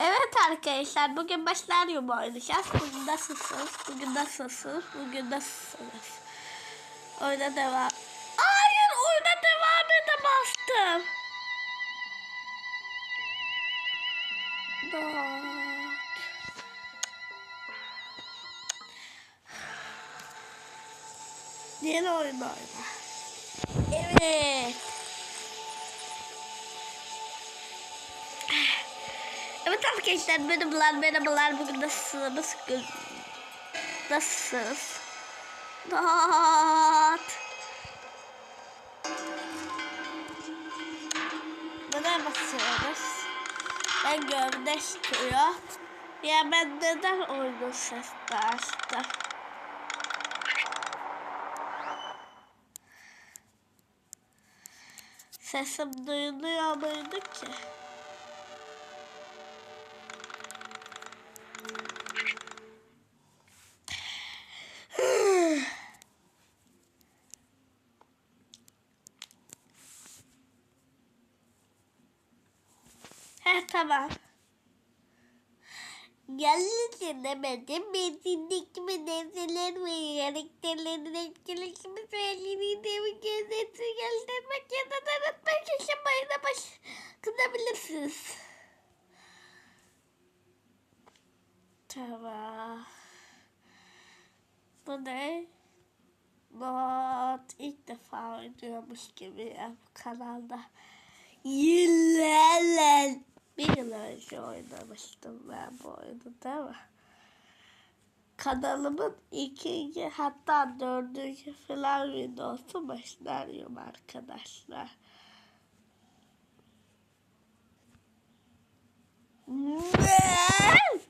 Evet arkadaşlar bugün başlaryum oynayacağız. Bugün nasılsınız? Bugün nasılsınız? Bugün nasılsınız? Oyuna devam. Hayır oyuna devam ede bastım. Dört. Yeni oyun oyna. Evet. Evet arkadaşlar merhabalar merhabalar bugün nasılsınız? Nasılsınız? Dot. Buna basıyoruz. Ben gövde çıkıyor. Ya ben neden oyunun sesini açtım? Sesim duyuluyor muydu ki? Yalnız demedim. Benzinlik mi nevzeler mi? Karakterlerin etkileşimi söylediğinde mi gözeti geldirmek ya da tanıtmak yaşamayına baş kınabilirsiniz. Tamam. Bu ne? Not ilk defa oynuyormuş gibi ya bu kanalda. Yıllarla bir yıl önce oynamıştım ben bu oyunu değil mi? Kanalımın ikinci hatta dördüncü falan videosu başlarıyorum arkadaşlar. Ne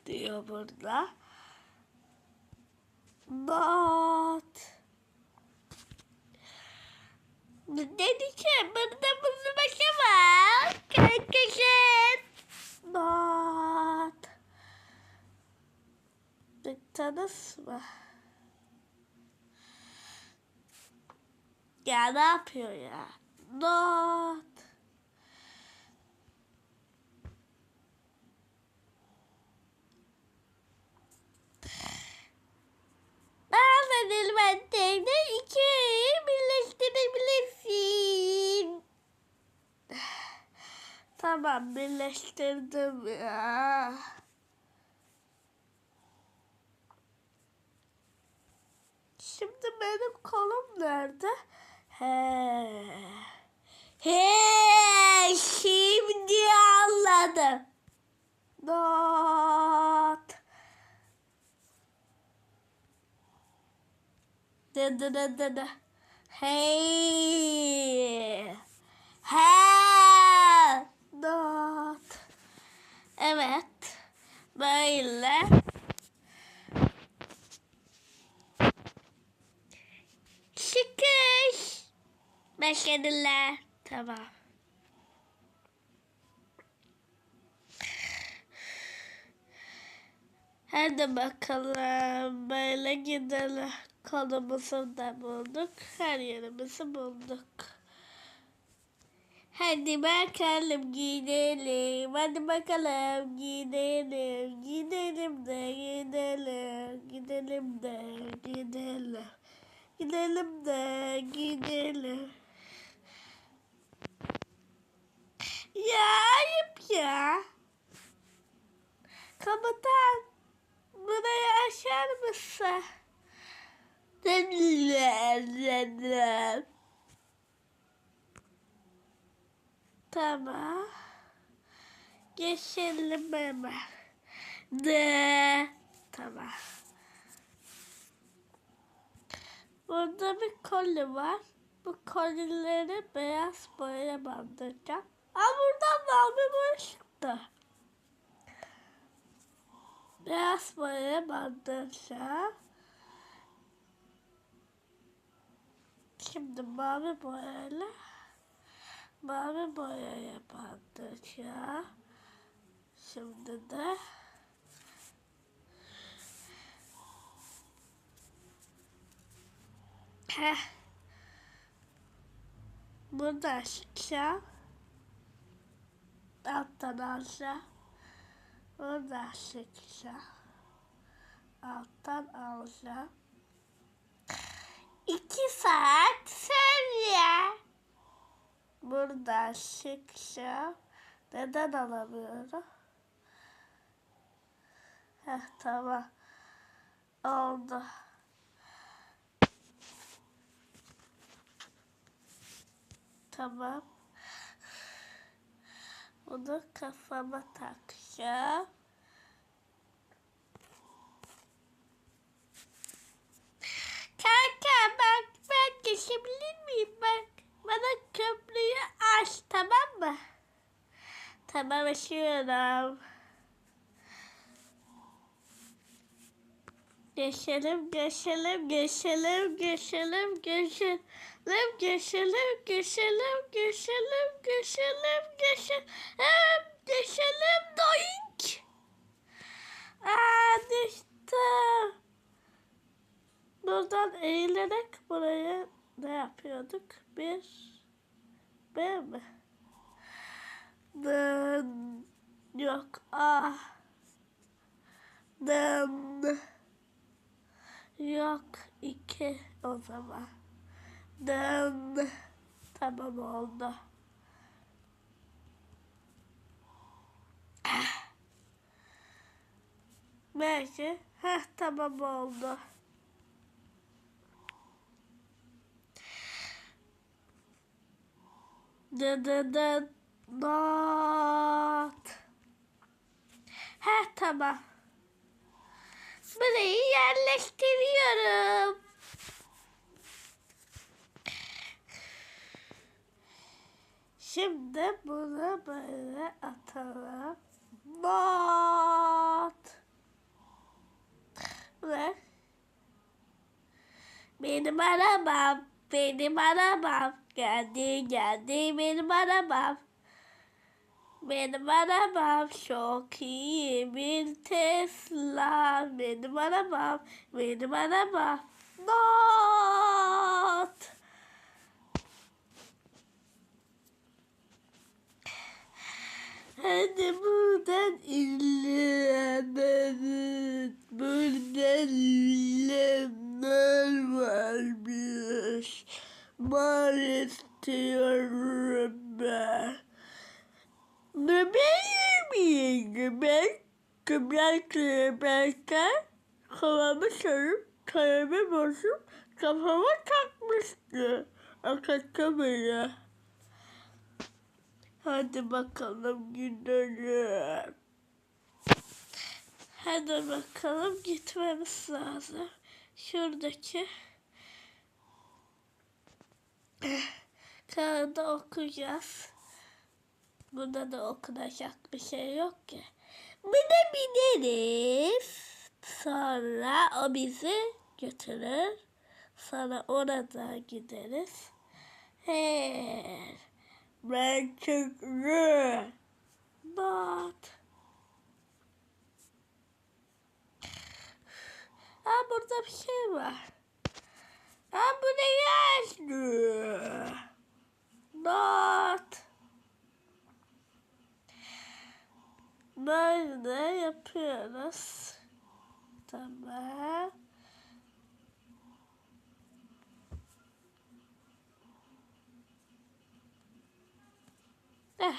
diyor burada? Not. Dedi ki burada muzlu başı var. Kankışın. Not. Bıktınız mı? Ya ne yapıyor ya? Not. Tamam birleştirdim ya. Şimdi benim kolum nerede? He. He, şimdi anladım. Not. Dı dı dı dı dı. Hey. He. Not. Evet. Böyle. Çıkış. Başladılar. Tamam. Hadi bakalım böyle gidelim. Kolumuzu da bulduk. Her yerimizi bulduk. Hadi bakalım gidelim. Hadi bakalım gidelim. Gidelim de gidelim. Gidelim de gidelim. Gidelim de gidelim. Ya ayıp ya. Komutan burayı aşar mısın? Tamam. Geçelim hemen. De. Tamam. Burada bir koli var. Bu kolileri beyaz boyaya bandıracağım. Aa buradan da bir çıktı. Beyaz boyaya bandıracağım. Şimdi mavi boyayla mavi boyaya bandıracağım. Şimdi de Heh. Burada aşağı alttan aşağı Burada sıkacağım. Alttan alacağım. İki saat sonra. Burada sıkacağım. Neden alamıyorum? Heh tamam. Oldu. Tamam. Bunu kafama takacağım. Kanka bak ben geçebilir miyim bak. Bana köprüyü aç tamam mı? Tamam açıyorum. Geçelim, geçelim, geçelim, geçelim, geçelim, geçelim, geçelim, geçelim, geçelim, geçelim, geçelim, doink. Aa, düştüm. Buradan eğilerek buraya ne yapıyorduk? Bir, B mi? Dın, yok, ah. Dın. Yok iki o zaman. Dın. Tamam oldu. Belki. Heh tamam oldu. Dı dı dı not. Heh tamam. Burayı yerleştiriyorum. Şimdi bunu böyle atalım. Not. Ve benim arabam, benim arabam. Geldi, geldi benim arabam. Benim arabam çok iyi bir Tesla. Benim arabam, benim arabam. Not. Hadi buradan ilerlemenin buradan ilerlemeler varmış. Var istiyorum ben. Bebeğim ben? Kübra kırbarken kafamı sarıp kalemi bozup kafama takmıştı. Akatamıyor. Hadi bakalım gidelim. Hadi bakalım gitmemiz lazım. Şuradaki kağıda okuyacağız. Burada da okunacak bir şey yok ki. Buna bineriz. Sonra o bizi götürür. Sonra orada gideriz. Her. Ben çıktım. Not. Aa burada bir şey var. Aa bu ne yazdı? Not. Böyle yapıyoruz. Tamam. Eh.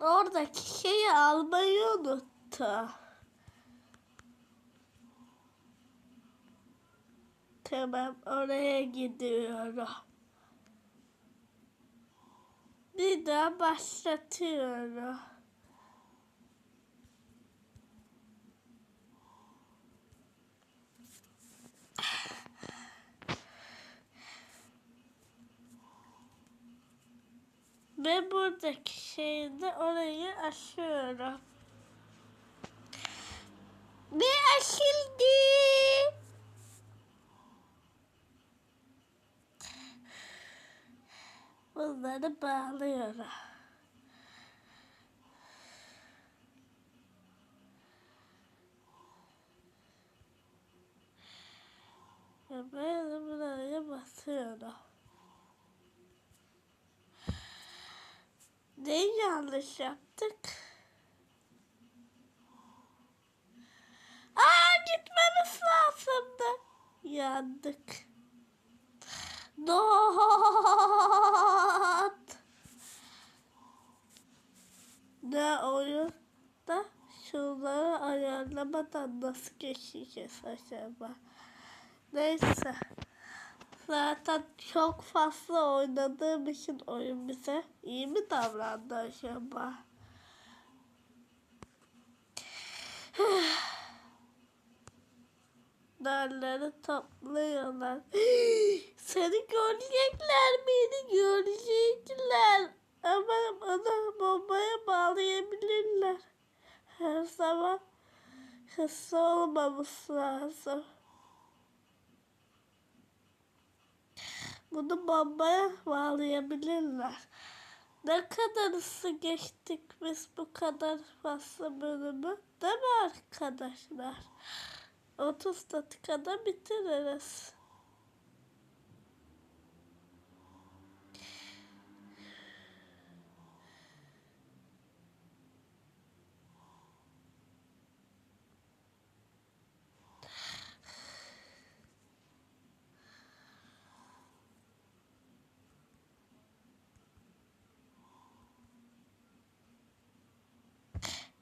Oradaki şeyi almayı unuttu. Tamam oraya gidiyorum. Bir daha başlatıyorum. Ve buradaki şeyde orayı aşıyorum. Ve aşıldı. Bunları bağlıyorum. Ve böyle buraya basıyorum. Ne yanlış yaptık? Aa gitmemiz lazımdı. Yandık. Not. Ne oyunda şunları ayarlamadan nasıl geçeceğiz acaba? Neyse. Zaten çok fazla oynadığım için oyun bize iyi mi davrandı acaba? Narları topluyorlar. Seni görecekler, beni görecekler. Ama bana bombaya bağlayabilirler. Her zaman hızlı olmamız lazım. Bunu bombaya bağlayabilirler. Ne kadar hızlı geçtik biz bu kadar fazla bölümü. Değil mi arkadaşlar? 30 dakikada bitiririz.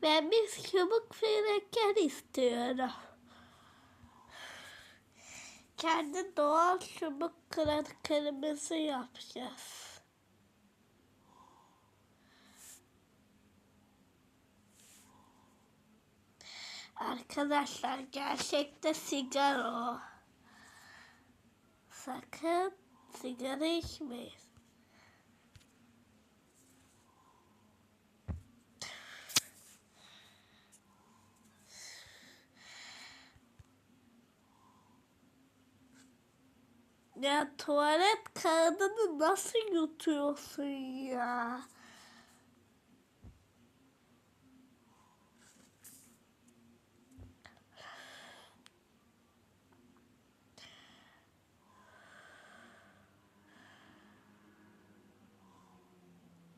Ben bir çubuk freker istiyorum. Kendi doğal çubuk krakerimizi yapacağız. Arkadaşlar gerçekte sigara o. Sakın sigara içmeyin. Ya tuvalet kağıdını nasıl yutuyorsun ya?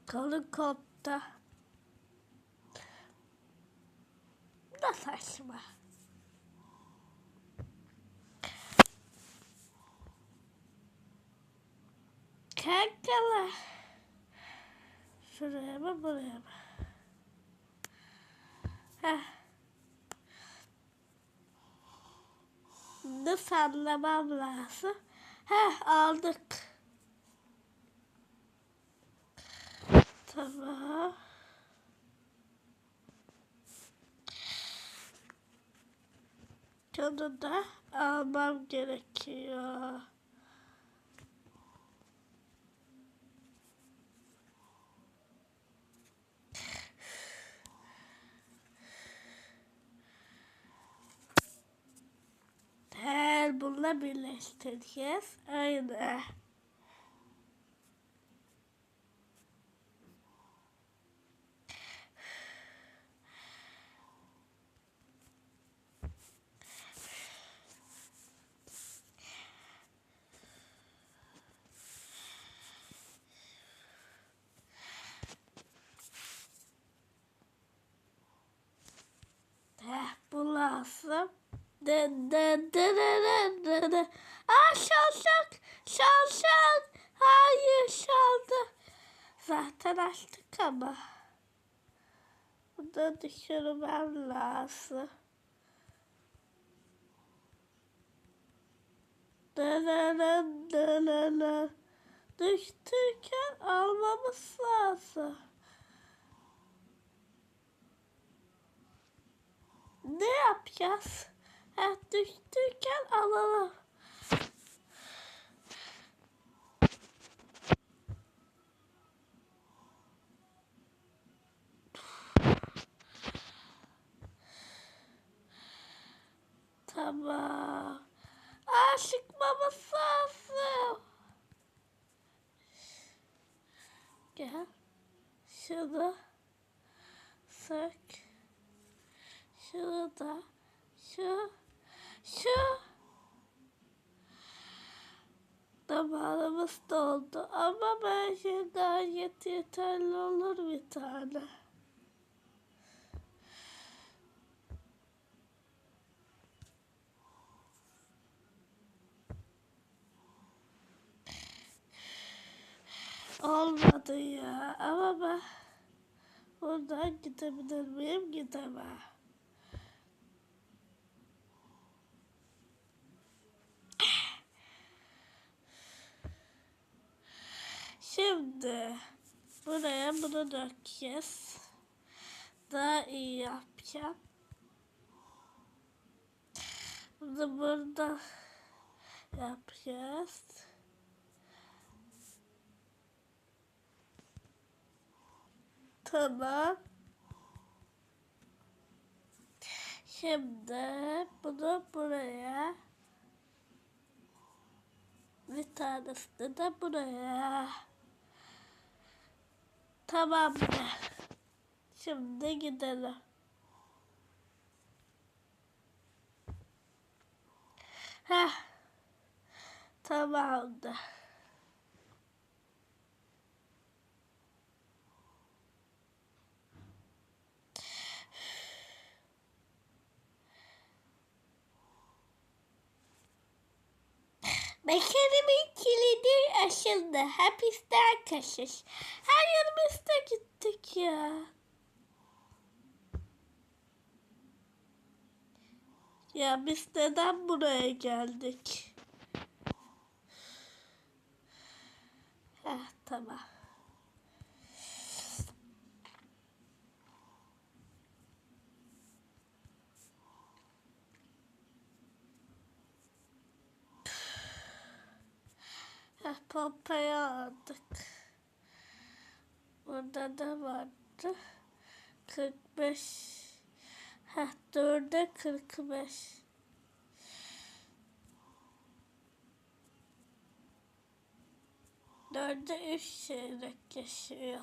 Kalın kopta. Ne saçma. Kankalar. Şuraya mı buraya mı? Ne sallamam lazım? Heh aldık. Tamam. Şunu da almam gerekiyor. Her bununla birleştireceğiz. Aynı. Heh, bu lazım. Dın dın dın dın dın dın. Aa şalşak, şalşak. Hayır şaldı. Zaten açtık ama. Bunu düşürmem lazım. Dın. Düştüyken almamız lazım. Ne yapacağız? Ha, düştüyken alalım. Tamam. Aşıkmamız lazım. Gel. Şunu sök. Şunu da. Şu. Şu damağımız doldu ama bence gayet yeterli olur bir tane. Olmadı ya ama ben buradan gidebilir miyim gidemem. Şimdi buraya bunu dökeceğiz. Daha iyi yapacağım. Bunu burada yapacağız. Tamam. Şimdi bunu buraya bir tanesini de buraya. Tamamdır. Şimdi gidelim. Heh. Tamamdır. Mekanimin kilidi açıldı. Hapisten kaçış. Her yanımızda gittik ya. Ya biz neden buraya geldik? Heh, tamam. Pompayı aldık. Burada da vardı. 45. Heh, dörde 45. Dörde üç çeyrek yaşıyor.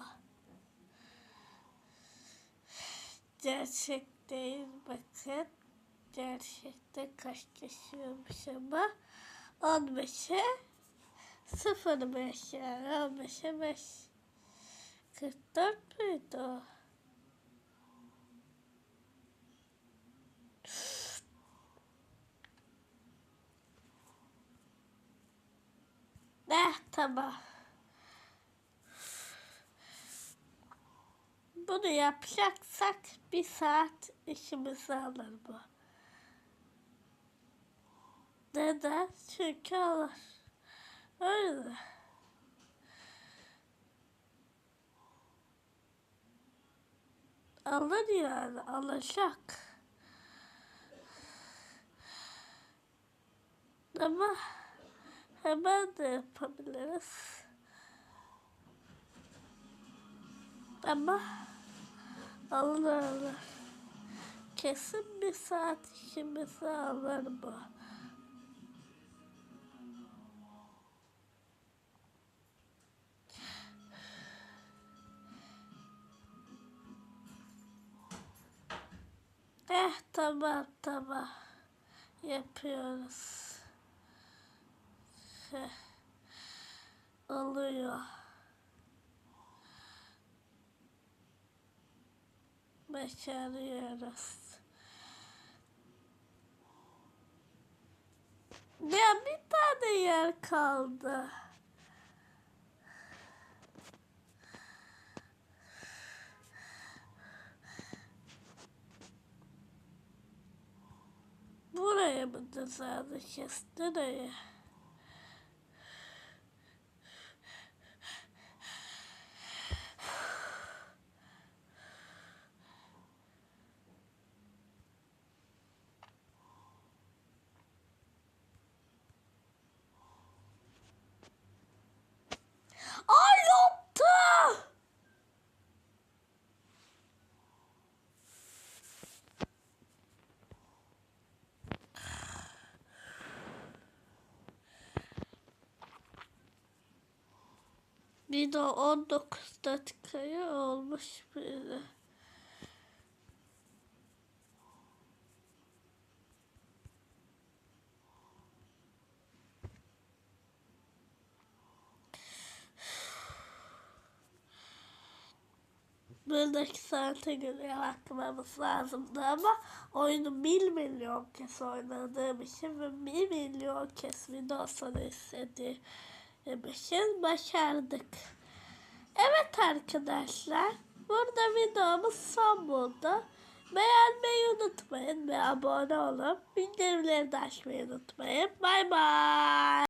Gerçek değil bakın. Gerçekte kaç yaşıyormuş ama 15'e 05 yani 15'e 5. 44 müydü o? Eh tamam. Bunu yapacaksak bir saat işimizi alır bu. Neden? Çünkü alır. Öyle. Alır yani alacak. Ama hemen de yapabiliriz. Ama alır alır. Kesin bir saat işimizi alır bu. Tamam tamam. Yapıyoruz. Heh. Oluyor. Başarıyoruz. Ya bir tane yer kaldı. Buraya mı düzelteceğiz? Nereye? Bir de 19 dakikaya olmuş biri. Buradaki saate göre bakmamız lazımdı ama oyunu 1 milyon kez oynadığım için ve 1 milyon kez Windows'unu istediğim için başardık. Evet arkadaşlar. Burada videomuz son buldu. Beğenmeyi unutmayın ve abone olun. Bildirimleri de açmayı unutmayın. Bay bay.